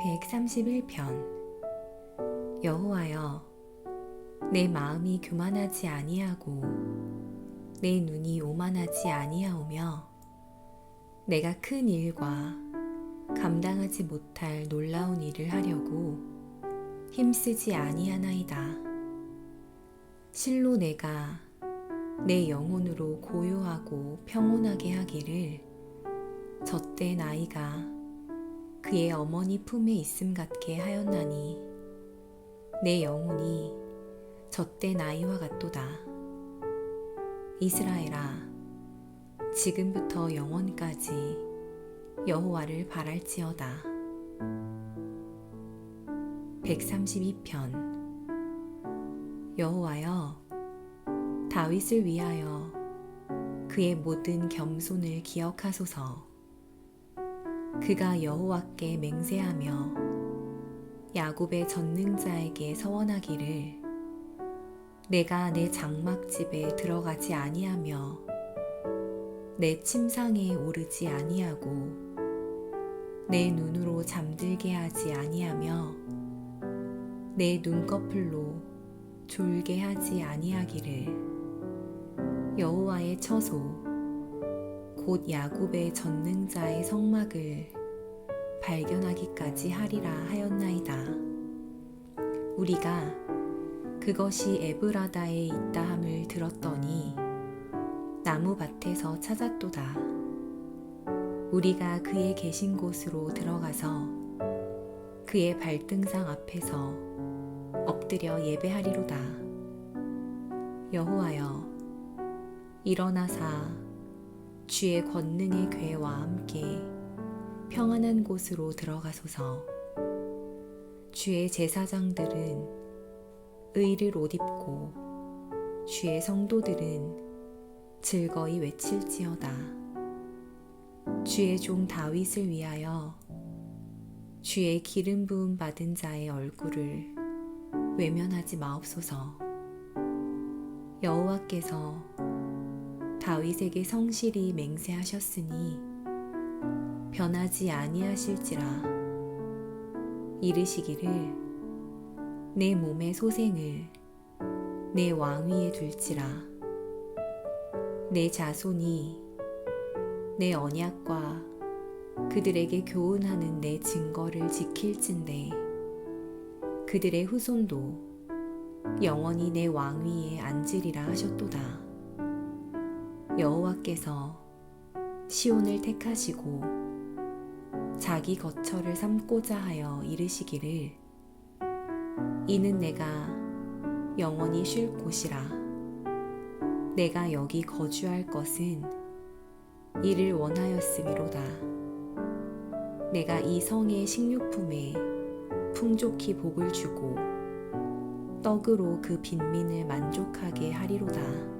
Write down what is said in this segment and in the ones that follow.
131편. 여호와여 내 마음이 교만하지 아니하고 내 눈이 오만하지 아니하오며 내가 큰 일과 감당하지 못할 놀라운 일을 하려고 힘쓰지 아니하나이다. 실로 내가 내 영혼으로 고요하고 평온하게 하기를 젖된 아이가 그의 어머니 품에 있음 같게 하였나니 내 영혼이 젖된 아이와 같도다. 이스라엘아, 지금부터 영원까지 여호와를 바랄지어다. 132편 여호와여, 다윗을 위하여 그의 모든 겸손을 기억하소서. 그가 여호와께 맹세하며 야곱의 전능자에게 서원하기를 내가 내 장막집에 들어가지 아니하며 내 침상에 오르지 아니하고 내 눈으로 잠들게 하지 아니하며 내 눈꺼풀로 졸게 하지 아니하기를 여호와의 처소 곧 야곱의 전능자의 성막을 발견하기까지 하리라 하였나이다. 우리가 그것이 에브라다에 있다 함을 들었더니 나무 밭에서 찾았도다. 우리가 그의 계신 곳으로 들어가서 그의 발등상 앞에서 엎드려 예배하리로다. 여호와여 일어나사 주의 권능의 괴와 함께 평안한 곳으로 들어가소서. 주의 제사장들은 의를 옷 입고 주의 성도들은 즐거이 외칠지어다. 주의 종 다윗을 위하여 주의 기름 부음 받은 자의 얼굴을 외면하지 마옵소서. 여호와께서 다윗에게 성실히 맹세하셨으니 변하지 아니하실지라 이르시기를 내 몸의 소생을 내 왕위에 둘지라 내 자손이 내 언약과 그들에게 교훈하는 내 증거를 지킬진대 그들의 후손도 영원히 내 왕위에 앉으리라 하셨도다. 여호와께서 시온을 택하시고 자기 거처를 삼고자 하여 이르시기를 이는 내가 영원히 쉴 곳이라 내가 여기 거주할 것은 이를 원하였음이로다 내가 이 성의 식료품에 풍족히 복을 주고 떡으로 그 빈민을 만족하게 하리로다.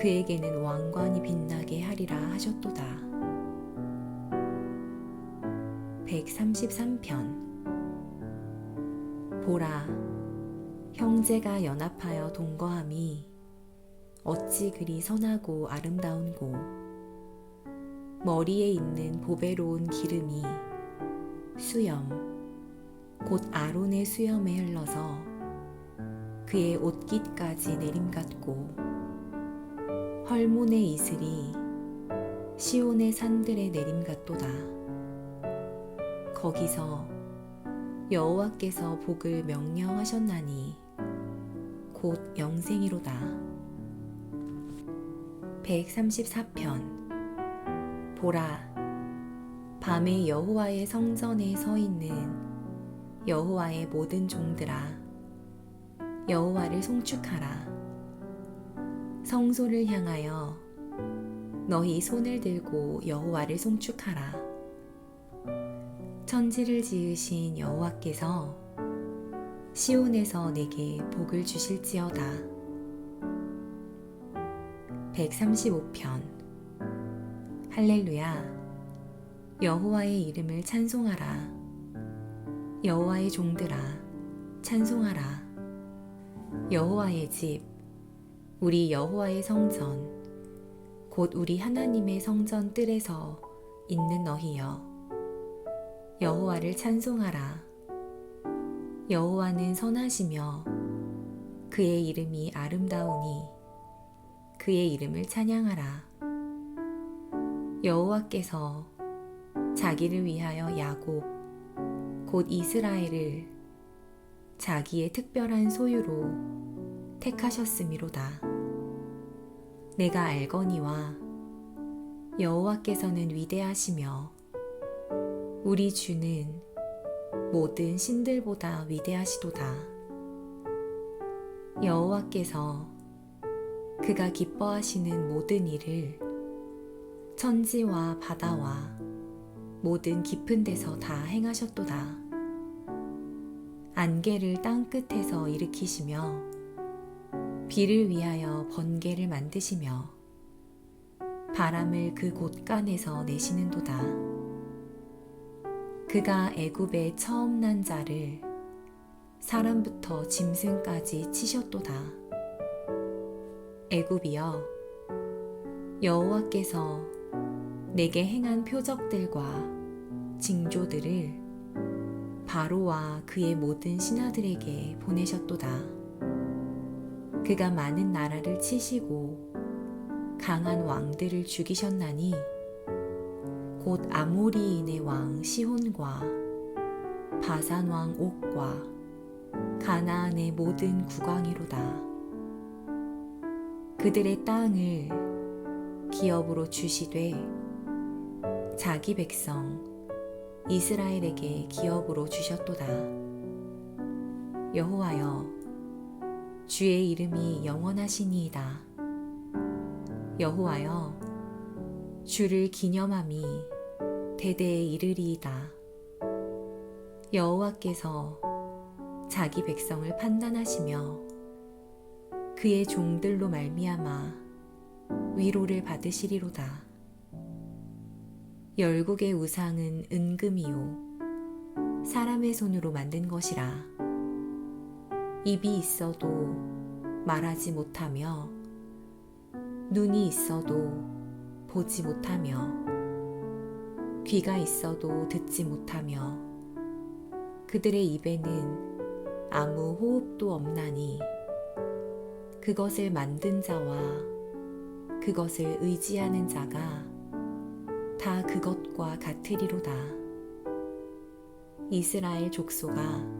그에게는 왕관이 빛나게 하리라 하셨도다. 133편 보라 형제가 연합하여 동거함이 어찌 그리 선하고 아름다운고 머리에 있는 보배로운 기름이 수염 곧 아론의 수염에 흘러서 그의 옷깃까지 내림 같고 헐몬의 이슬이 시온의 산들에 내림 같도다. 거기서 여호와께서 복을 명령하셨나니 곧 영생이로다. 134편 보라 밤에 여호와의 성전에 서 있는 여호와의 모든 종들아 여호와를 송축하라 성소를 향하여 너희 손을 들고 여호와를 송축하라. 천지를 지으신 여호와께서 시온에서 내게 복을 주실지어다. 135편 할렐루야 여호와의 이름을 찬송하라 여호와의 종들아 찬송하라 여호와의 집 우리 여호와의 성전 곧 우리 하나님의 성전 뜰에서 있는 너희여. 여호와를 찬송하라. 여호와는 선하시며 그의 이름이 아름다우니 그의 이름을 찬양하라. 여호와께서 자기를 위하여 야곱 곧 이스라엘을 자기의 특별한 소유로 택하셨음이로다. 내가 알거니와 여호와께서는 위대하시며 우리 주는 모든 신들보다 위대하시도다. 여호와께서 그가 기뻐하시는 모든 일을 천지와 바다와 모든 깊은 데서 다 행하셨도다. 안개를 땅 끝에서 일으키시며 비를 위하여 번개를 만드시며 바람을 그 곳간에서 내시는도다. 그가 애굽의 처음 난 자를 사람부터 짐승까지 치셨도다. 애굽이여 여호와께서 내게 행한 표적들과 징조들을 바로와 그의 모든 신하들에게 보내셨도다. 그가 많은 나라를 치시고 강한 왕들을 죽이셨나니 곧 아모리인의 왕 시혼과 바산 왕 옥과 가나안의 모든 국왕이로다. 그들의 땅을 기업으로 주시되 자기 백성 이스라엘에게 기업으로 주셨도다. 여호와여, 주의 이름이 영원하시니이다. 여호와여, 주를 기념함이 대대에 이르리이다. 여호와께서 자기 백성을 판단하시며 그의 종들로 말미암아 위로를 받으시리로다. 열국의 우상은 은금이요 사람의 손으로 만든 것이라 입이 있어도 말하지 못하며 눈이 있어도 보지 못하며 귀가 있어도 듣지 못하며 그들의 입에는 아무 호흡도 없나니 그것을 만든 자와 그것을 의지하는 자가 다 그것과 같으리로다. 이스라엘 족속아